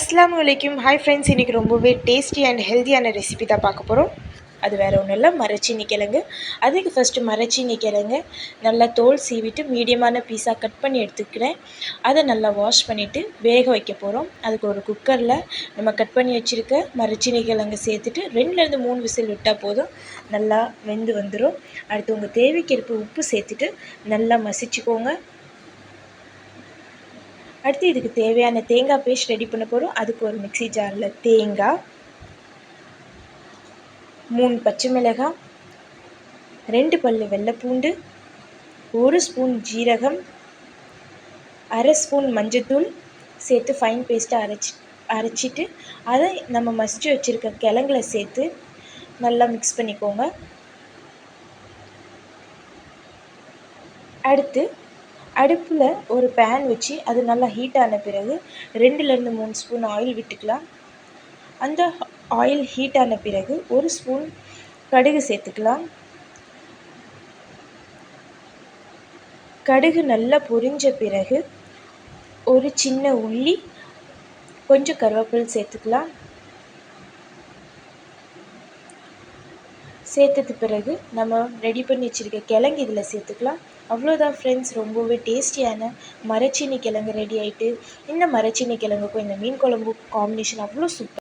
அஸ்லாம் வலைக்கும் hi friends இன்றைக்கி ரொம்பவே டேஸ்டி அண்ட் ஹெல்த்தியான ரெசிபி தான் பார்க்க போகிறோம் அது வேறு ஒன்றும் இல்லை மரச்சீனி கிழங்கு. அதுக்கு ஃபஸ்ட்டு மரச்சீனி கிழங்கு நல்லா தோல் சீவிட்டு மீடியமான பீஸாக கட் பண்ணி எடுத்துக்கிறேன். அதை நல்லா வாஷ் பண்ணிவிட்டு வேக வைக்க போகிறோம் அதுக்கு ஒரு குக்கரில் நம்ம கட் பண்ணி வச்சுருக்க மரச்சீனி கிழங்கு சேர்த்துட்டு ரெண்டுலேருந்து மூணு விசில் விட்டால் போதும். நல்லா வெந்து வந்துடும் அடுத்து உங்கள் தேவைக்கு இருப்பு உப்பு சேர்த்துட்டு நல்லா மசிச்சுக்கோங்க. அடுத்து இதுக்கு தேவையான தேங்காய் பேஸ்ட் ரெடி பண்ண போகிறோம் அதுக்கு ஒரு மிக்சி ஜாரில் தேங்காய் மூணு பச்சை மிளகாய் ரெண்டு பல் வெள்ளைப்பூண்டு ஒரு ஸ்பூன் ஜீரகம் அரை ஸ்பூன் மஞ்சத்தூள் சேர்த்து ஃபைன் பேஸ்ட்டாக அரைச்சி அரைச்சிட்டு அதை நம்ம மசிச்சு வச்சுருக்க கிழங்குல சேர்த்து நல்லா மிக்ஸ் பண்ணிக்கோங்க. அடுத்து அடுப்பில் ஒரு பேன் வச்சு அது நல்லா ஹீட் ஆன பிறகு ரெண்டுலேருந்து மூணு ஸ்பூன் ஆயில் விட்டுக்கலாம். அந்த ஆயில் ஹீட் ஆன பிறகு ஒரு ஸ்பூன் கடுகு சேர்த்துக்கலாம். கடுகு நல்லா பொரிஞ்ச பிறகு ஒரு சின்ன உள்ளி கொஞ்சம் கருவேப்பில் சேர்த்துக்கலாம். சேர்த்தது பிறகு நம்ம ரெடி பண்ணி வச்சுருக்க கிழங்கு இதில் சேர்த்துக்கலாம். அவ்வளோதான் ஃப்ரெண்ட்ஸ் ரொம்பவே டேஸ்டியான மரச்சீனி கிழங்கு ரெடி ஆகிட்டு இந்த மரச்சீனி கிழங்குக்கும் இந்த மீன் குழம்பு காம்பினேஷன் அவ்வளோ சூப்பர்